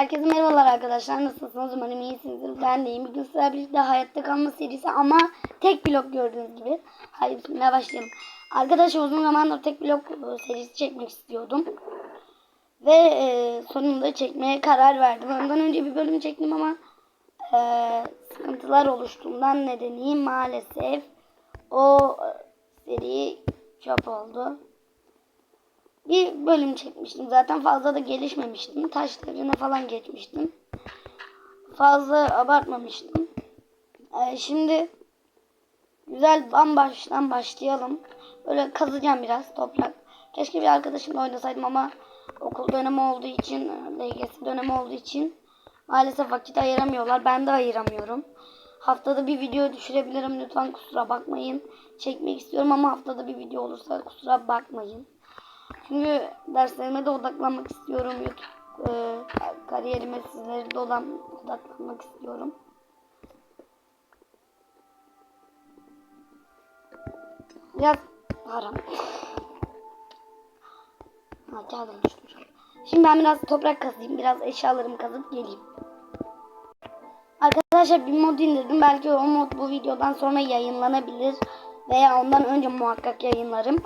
Herkese merhabalar arkadaşlar. Nasılsınız? Umarım iyisinizdir. Ben de iyiyim. Bugün sizlerle birlikte hayatta kalma serisi ama tek blok gördüğünüz gibi. Hadi bismillah başlayalım. Arkadaşlar uzun zamandır tek blok e, serisi çekmek istiyordum. Ve e, sonunda çekmeye karar verdim. Ondan önce bir bölüm çektim ama e, sıkıntılar oluştuğundan nedeni maalesef o e, seri çöp oldu. Bir bölüm çekmiştim zaten fazla da gelişmemiştim. Taş devrine falan geçmiştim. Fazla abartmamıştım. Ee, şimdi güzel bambaştan başlayalım. Böyle kazacağım biraz toprak. Keşke bir arkadaşımla oynasaydım ama okul dönemi olduğu için, LGS dönemi olduğu için maalesef vakit ayıramıyorlar. Ben de ayıramıyorum. Haftada bir video düşürebilirim. Lütfen kusura bakmayın. Çekmek istiyorum ama haftada bir video olursa kusura bakmayın. Çünkü derslerime de odaklanmak istiyorum. YouTube e, kariyerime sizlere de odaklanmak istiyorum. Biraz haram. Ha, kağıdım. Şimdi ben biraz toprak kazayım. Biraz eşyalarımı kazıp geleyim. Arkadaşlar bir mod indirdim. Belki o mod bu videodan sonra yayınlanabilir. Veya ondan önce muhakkak yayınlarım.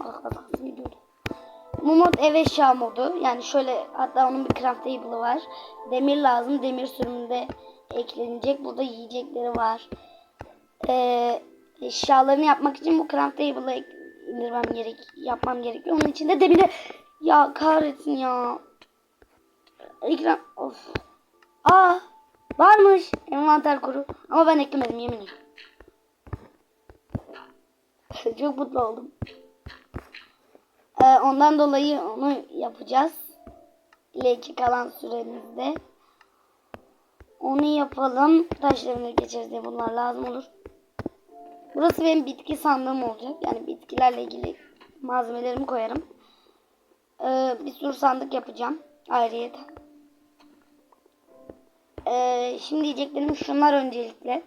Bu mod ev eşya modu. Yani şöyle hatta onun bir craft table'ı var. Demir lazım. Demir sürümünde eklenecek. Burada yiyecekleri var. Ee, eşyalarını yapmak için bu craft table'ı indirmem gerek, yapmam gerekiyor. Onun için de demiri ya kahretsin ya. Ekran of. Aa varmış envanter kuru. Ama ben eklemedim yemin ederim. Çok mutlu oldum. Ee, ondan dolayı onu yapacağız. İleriki kalan süremizde. Onu yapalım. Taşlarını geçeriz diye bunlar lazım olur. Burası benim bitki sandığım olacak. Yani bitkilerle ilgili malzemelerimi koyarım. Ee, bir sürü sandık yapacağım. Ayrıyeten. Ee, şimdi diyeceklerim şunlar öncelikle.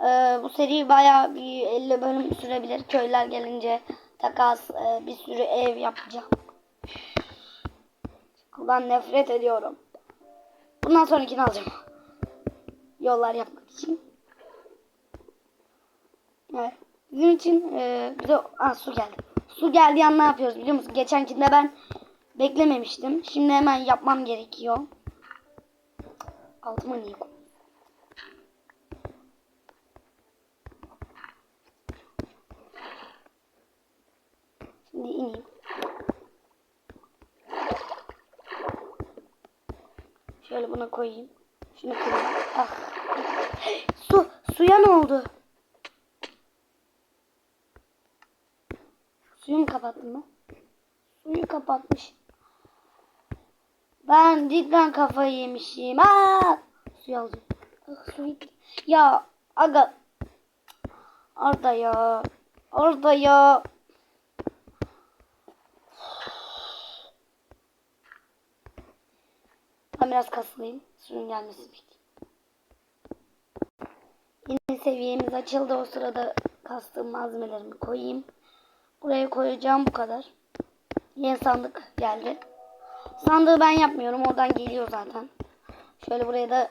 Ee, bu seri bayağı bir 50 bölüm sürebilir. Köyler gelince takas e, bir sürü ev yapacağım. Okuldan nefret ediyorum. Bundan sonrakini alacağım. Yollar yapmak için. Evet. Bizim için e, bir de Aa, su geldi. Su geldiği an ne yapıyoruz biliyor musun? Geçenkinde ben beklememiştim. Şimdi hemen yapmam gerekiyor. Altıma niye koydum? Şimdi ineyim. Şöyle buna koyayım. Şunu kırayım. Ah. Su. Suya ne oldu? Suyu mu kapattım ben? Suyu kapatmış. Ben cidden kafayı yemişim. Aa! Suyu alacağım. Ah, su gitti. Ya aga. Orada ya. Orada ya. Ben biraz kasılayım. Suyun gelmesini bekleyeyim. Yeni seviyemiz açıldı. O sırada kastığım malzemelerimi koyayım. Buraya koyacağım bu kadar. Yeni sandık geldi. Sandığı ben yapmıyorum. Oradan geliyor zaten. Şöyle buraya da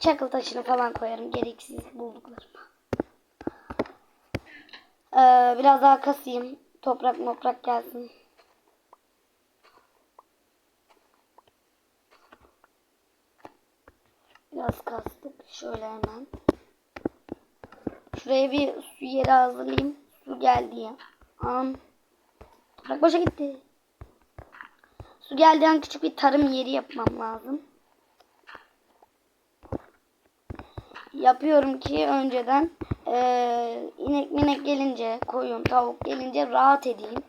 çakıl taşını falan koyarım. Gereksiz bulduklarım. Ee, biraz daha kasayım. Toprak moprak gelsin. Biraz kastık. Şöyle hemen. Şuraya bir su yeri hazırlayayım. Su geldi ya. An. Toprak boşa gitti. Su geldiği an küçük bir tarım yeri yapmam lazım. Yapıyorum ki önceden e, inek minek gelince, koyun, tavuk gelince rahat edeyim.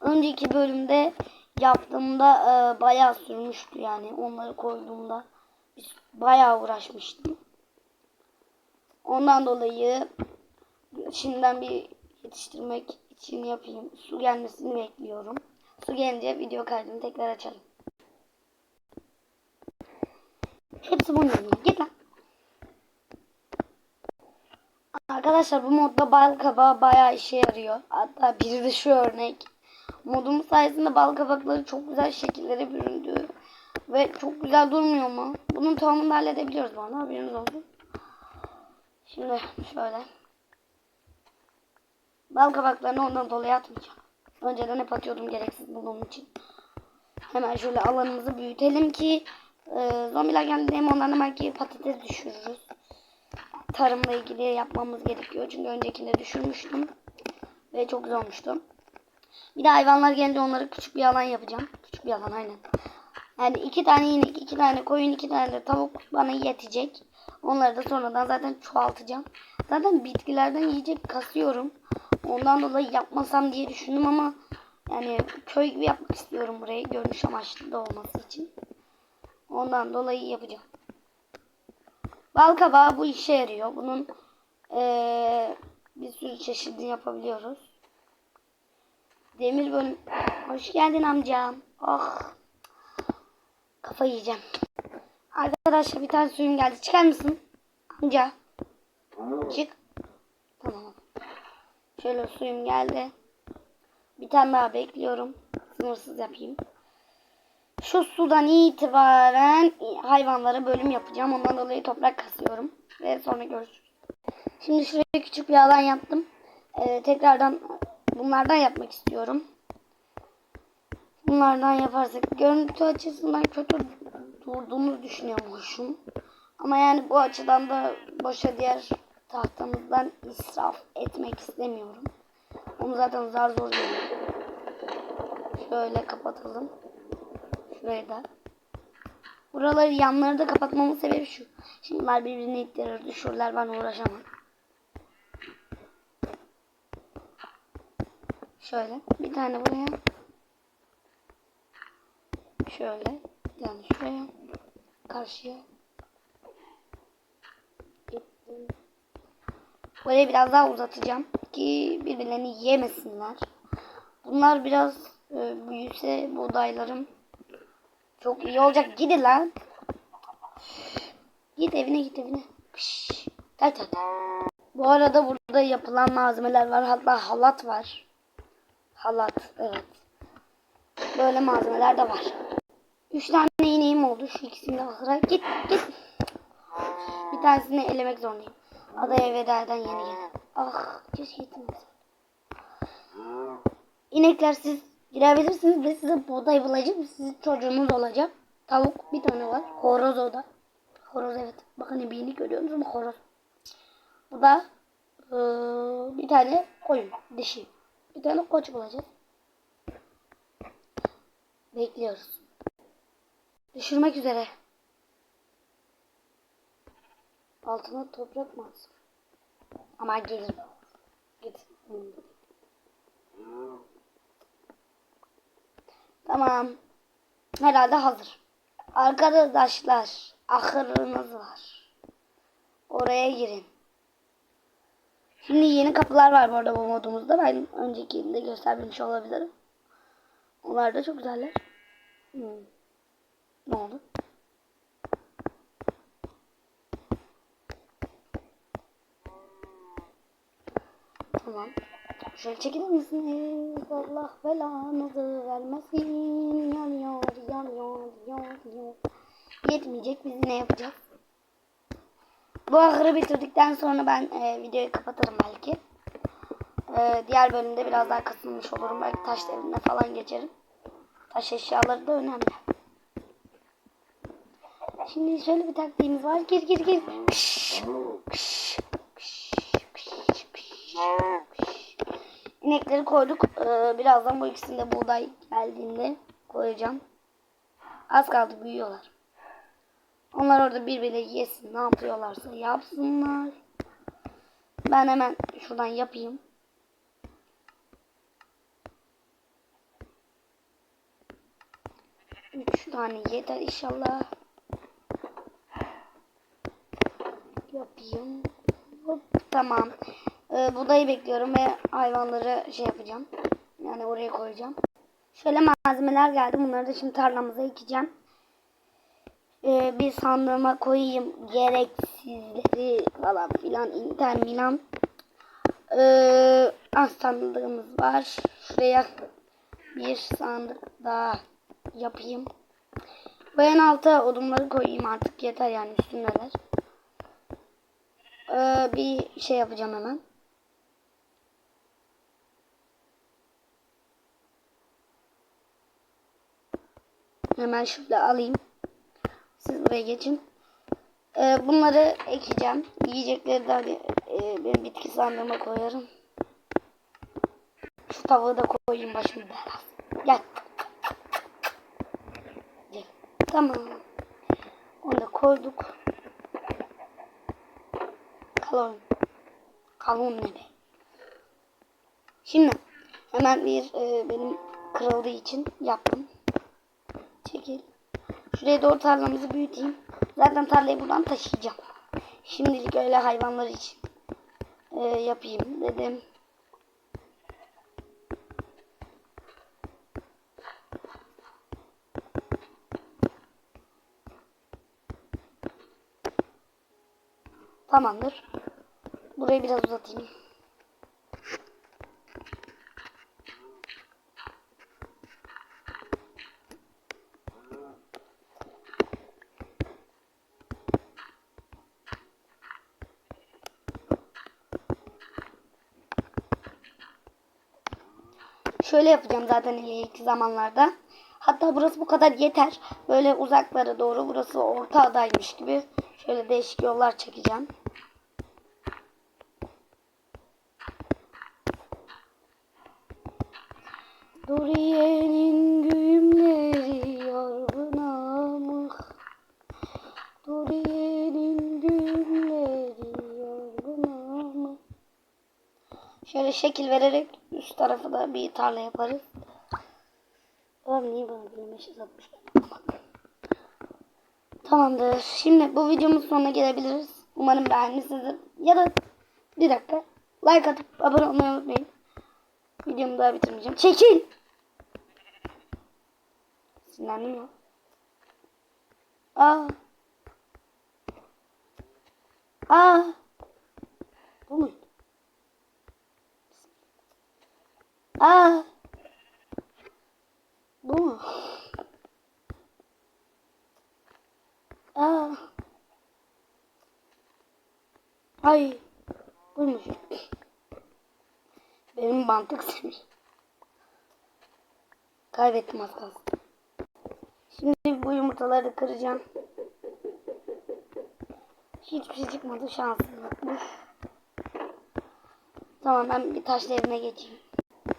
Önceki bölümde yaptığımda e, bayağı sürmüştü yani onları koyduğumda bayağı uğraşmıştım. Ondan dolayı şimdiden bir yetiştirmek için yapayım. Su gelmesini bekliyorum. Su gelince video kaydını tekrar açalım. Hepsi bunun yanına. Git lan. Arkadaşlar bu modda bal kabağı bayağı işe yarıyor. Hatta biri de şu örnek. Modumuz sayesinde bal kabakları çok güzel şekillere büründü. Ve çok güzel durmuyor mu? Bunun da halledebiliyoruz bu arada haberiniz olsun. Şimdi şöyle. Bal kabaklarını ondan dolayı atmayacağım. Önceden hep atıyordum gereksiz bulduğum için. Hemen şöyle alanımızı büyütelim ki e, zombiler geldiğinde onlardan belki patates düşürürüz. Tarımla ilgili yapmamız gerekiyor. Çünkü öncekinde düşürmüştüm. Ve çok güzel olmuştu. Bir de hayvanlar gelince onlara küçük bir alan yapacağım. Küçük bir alan aynen. Yani iki tane inek, iki tane koyun, iki tane de tavuk bana yetecek. Onları da sonradan zaten çoğaltacağım. Zaten bitkilerden yiyecek kasıyorum. Ondan dolayı yapmasam diye düşündüm ama yani köy gibi yapmak istiyorum burayı. Görünüş amaçlı da olması için. Ondan dolayı yapacağım. Bal kabağı bu işe yarıyor. Bunun eee, bir sürü çeşidini yapabiliyoruz. Demir bölüm. Hoş geldin amcam. Oh. Kafa yiyeceğim. Arkadaşlar bir tane suyum geldi. Çıkar mısın? Amca. Çık. Tamam. Şöyle suyum geldi. Bir tane daha bekliyorum. Sınırsız yapayım. Şu sudan itibaren hayvanlara bölüm yapacağım. Ondan dolayı toprak kasıyorum. Ve sonra görüşürüz. Şimdi şuraya küçük bir alan yaptım. Ee, tekrardan bunlardan yapmak istiyorum. Bunlardan yaparsak görüntü açısından kötü durduğunu düşünüyormuşum. Ama yani bu açıdan da boşa diğer tahtamızdan israf etmek istemiyorum. Onu zaten zar zor geliyor. Şöyle kapatalım. Şurayı da. Buraları yanları da kapatmamın sebebi şu. Şimdi bunlar birbirini ittirir, düşürürler ben uğraşamam. Şöyle bir tane buraya. Şöyle tane şuraya. Karşıya. Burayı biraz daha uzatacağım ki birbirlerini yemesinler. Bunlar biraz e, büyüse buğdaylarım çok iyi olacak. Gidin lan. Git evine git evine. Bu arada burada yapılan malzemeler var. Hatta halat var. Halat evet. Böyle malzemeler de var. Üç tane ineğim oldu. Şu ikisini de ahıra. Git git. Bir tanesini elemek zorundayım. Adaya veda eden yeni gelen. Ah keşke gitmesin. İnekler siz girebilirsiniz. Ben size buğday bulacağım. Sizin çocuğunuz olacak. Tavuk bir tane var. Horoz o da. Horoz evet. Bakın ibiğini görüyorsunuz mu horoz. Bu da eee, bir tane koyun. Dişi. Bir tane koç bulacağız. Bekliyoruz. Düşürmek üzere. Altına toprak mı atsın? Ama gelirim. Git. Tamam. Herhalde hazır. Arkadaşlar ahırınız var. Oraya girin. Şimdi yeni kapılar var bu arada bu modumuzda. Ben öncekinde göstermemiş olabilirim. Onlar da çok güzeller. Hmm. Ne oldu? Tamam. Şöyle çekilir misiniz? Allah belanızı vermesin. Yanıyor, yanıyor, yanıyor. Yetmeyecek. Biz ne yapacağız? Bu ahırı bitirdikten sonra ben e, videoyu kapatırım belki. E, diğer bölümde biraz daha kasılmış olurum. Belki taş falan geçerim. Taş eşyaları da önemli. Şimdi şöyle bir taktiğimiz var. Gir gir gir. Kış, kış, kış, kış, kış. İnekleri koyduk. Ee, birazdan bu ikisinde buğday geldiğinde koyacağım. Az kaldı büyüyorlar. Onlar orada birbirine yesin. Ne yapıyorlarsa yapsınlar. Ben hemen şuradan yapayım. Üç tane yeter inşallah. Yapayım. Hop, tamam. Ee, budayı bekliyorum ve hayvanları şey yapacağım. Yani oraya koyacağım. Şöyle malzemeler geldi. Bunları da şimdi tarlamıza ekeceğim. Ee, bir sandığıma koyayım. Gereksizleri falan filan. inter milan. Ee, az sandığımız var. Şuraya bir sandık daha yapayım. Bu en alta odunları koyayım artık yeter yani üstündeler. Ee, bir şey yapacağım hemen. Hemen şöyle alayım. Siz buraya geçin. Ee, bunları ekeceğim. Yiyecekleri de hani, e, benim bitki sandığıma koyarım. Şu tavuğu da koyayım başımı belası. Gel. Gel. Tamam. Onu da koyduk. Kalon. Kalon ne be? Şimdi hemen bir e, benim kırıldığı için yaptım. Çekil. Şuraya doğru tarlamızı büyüteyim. Zaten tarlayı buradan taşıyacağım. Şimdilik öyle hayvanlar için e, yapayım dedim. Tamamdır. Burayı biraz uzatayım. Şöyle yapacağım zaten ileriki zamanlarda. Hatta burası bu kadar yeter. Böyle uzaklara doğru burası orta adaymış gibi. Şöyle değişik yollar çekeceğim. Şekil vererek üst tarafı da bir tarla yaparız. Oğlum niye bana böyle atmış? Tamamdır. Şimdi bu videomuzun sonuna gelebiliriz. Umarım beğenmişsinizdir. Ya da bir dakika. Like atıp abone olmayı unutmayın. Videomu daha bitirmeyeceğim. Çekil! Sinirlendim ya. Aa. Aa. Bu mu? Aa. Bu mu? Aa. Ay. Buymuş. Benim mantık senin. Kaybettim az kalsın. Şimdi bu yumurtaları kıracağım. Hiçbir şey çıkmadı şansım yokmuş. Tamam ben bir taş yerine geçeyim.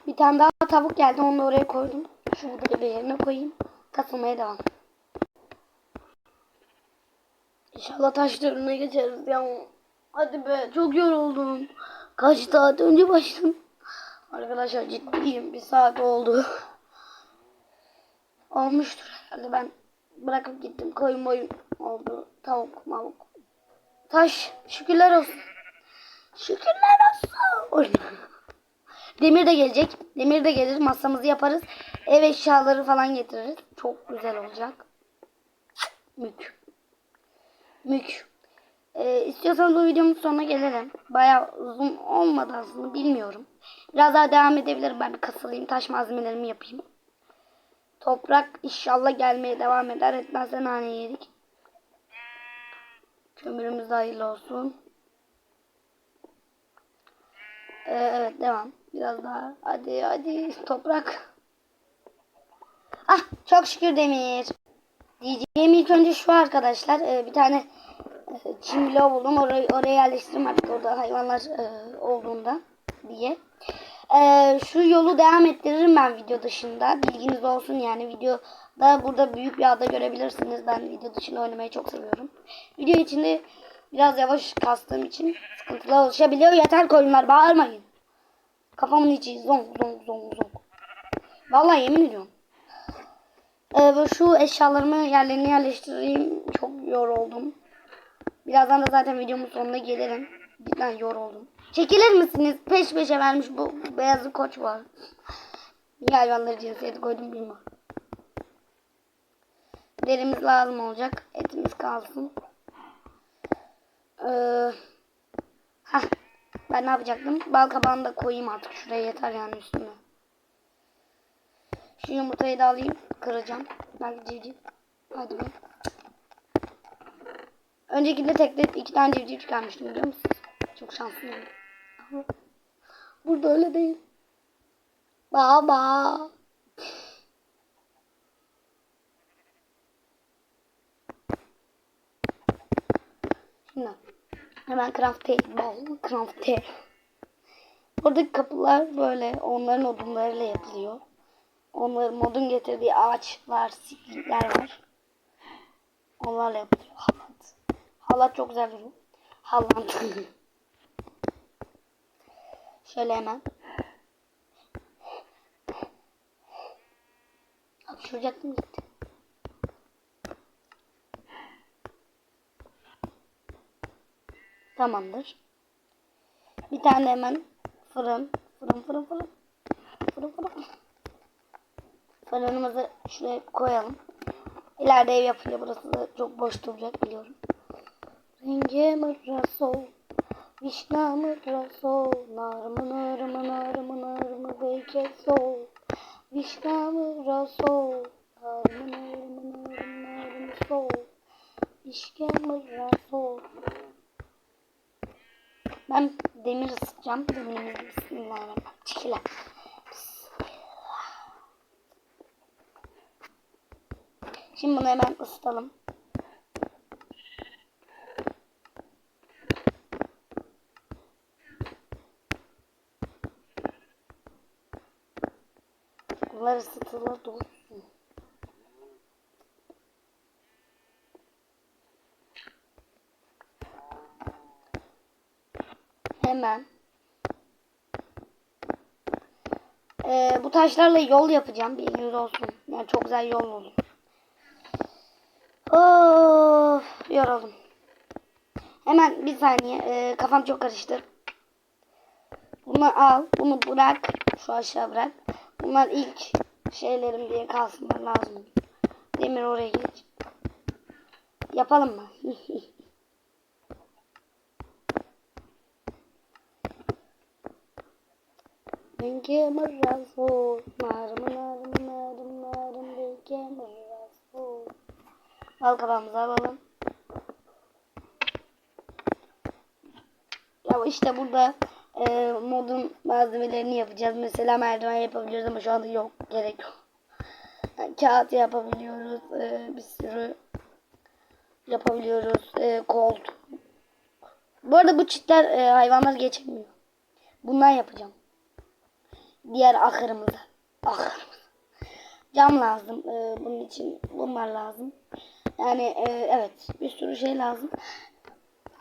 Bir tane daha tavuk geldi onu da oraya koydum. Şu budayı da yerine koyayım. Kasılmaya devam. İnşallah taşlarına geçeriz ya. Hadi be çok yoruldum. Kaç saat önce başladım. Arkadaşlar ciddiyim bir saat oldu. Olmuştur herhalde ben bırakıp gittim koyun boyun oldu tavuk mavuk. Taş şükürler olsun. Şükürler olsun. Demir de gelecek. Demir de gelir masamızı yaparız. Ev eşyaları falan getiririz. Çok güzel olacak. Mük. Mük. Ee, istiyorsanız bu videomun sonuna gelelim. Bayağı uzun olmadı aslında bilmiyorum. Biraz daha devam edebilirim. Ben bir kasılayım. Taş malzemelerimi yapayım. Toprak inşallah gelmeye devam eder. Etmezse nane yedik. Kömürümüz de hayırlı olsun. Ee, evet devam. Biraz daha. Hadi hadi toprak. Ah çok şükür demir. Diyeceğim ilk önce şu arkadaşlar. Ee, bir tane e, çim bloğu buldum. Orayı, oraya yerleştirdim artık orada hayvanlar e, olduğunda diye. Ee, şu yolu devam ettiririm ben video dışında. Bilginiz olsun yani videoda burada büyük bir ada görebilirsiniz. Ben video dışında oynamayı çok seviyorum. Video içinde biraz yavaş kastığım için sıkıntılar oluşabiliyor. Yeter koyunlar bağırmayın. Kafamın içi zong zong zong zong. Vallahi yemin ediyorum. Ee, bu şu eşyalarımı yerlerine yerleştireyim. Çok yoruldum. Birazdan da zaten videomun sonuna gelirim. Cidden yoruldum. Çekilir misiniz? Peş peşe vermiş bu beyazı koç var. Niye hayvanları cinsiyeti koydum bilmiyorum. Derimiz lazım olacak. Etimiz kalsın. Ee, ben ne yapacaktım? Bal kabağını da koyayım artık. Şuraya yeter yani üstüne. Şu yumurtayı da alayım. Kıracağım. Belki civciv. Hadi be. Öncekinde tekte iki tane civciv çıkarmıştım biliyor musunuz? Çok şanslıyım. Burada öyle değil. Baba. Şimdi hemen craft table, craft table. Buradaki kapılar böyle onların odunlarıyla yapılıyor. Onların modun getirdiği ağaçlar, siklikler var. Onlarla yapılıyor. Halat. Halat çok güzel duruyor. Halat. Şöyle hemen. Hapşıracaktım gitti. Tamamdır. Bir tane hemen fırın. Fırın fırın fırın. Fırın fırın. Fırınımızı şuraya koyalım. İleride ev yapılıyor. Burası da çok boş duracak biliyorum. Rengi mırraso. Vişna mırraso. Narmı narmı narmı narmı beykeso. Vişna mırraso. Narmı narmı narmı narmı so. İşke mırraso. Ben demir ısıtacağım. Demirimiz bismillahirrahmanirrahim. Çekile. Şimdi bunu hemen ısıtalım. Bunlar ısıtılır dursun. Hemen. Ee, bu taşlarla yol yapacağım. Bilginiz olsun. Yani çok güzel yol olur. Of, yoruldum. Hemen bir saniye. Ee, kafam çok karıştı. Bunu al. Bunu bırak. Şu aşağı bırak. Bunlar ilk şeylerim diye kalsınlar lazım. Demir oraya geç. Yapalım mı? Rengi mırrazo, narım narım narım narım rengi mırrazo. Al kafamızı alalım. Ya işte burada e, modun malzemelerini yapacağız. Mesela merdiven yapabiliyoruz ama şu anda yok. Gerek yok. Yani kağıt yapabiliyoruz. E, bir sürü yapabiliyoruz. E, koltuk. Bu arada bu çitler e, hayvanlar geçemiyor. Bundan yapacağım. Diğer ahırımıza. Ahırımız. Cam lazım. E, bunun için bunlar lazım. Yani e, evet bir sürü şey lazım.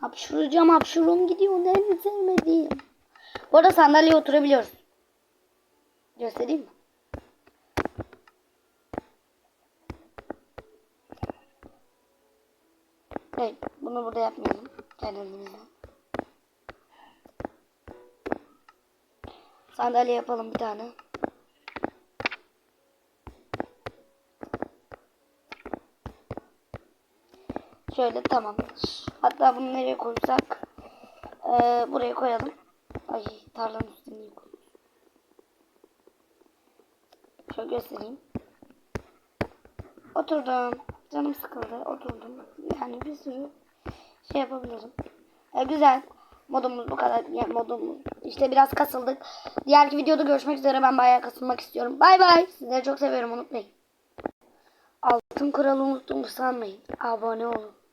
Hapşuracağım hapşurum gidiyor. En sevmediğim. Bu arada sandalyeye oturabiliyoruz. Göstereyim mi? Evet, bunu burada yapmayalım. Kendimizden. Sandalye yapalım bir tane. Şöyle tamamdır. Hatta bunu nereye koysak? Ee, buraya koyalım. Ay tarlanın üstüne koydum? Şöyle göstereyim. Oturdum. Canım sıkıldı. Oturdum. Yani bir sürü şey yapabilirim. Ee, güzel. Modumuz bu kadar. Yani modumuz. İşte biraz kasıldık. Diğerki videoda görüşmek üzere. Ben bayağı kasılmak istiyorum. Bay bay. Sizleri çok seviyorum. Unutmayın. Altın kuralı unuttuğumu sanmayın. Abone olun.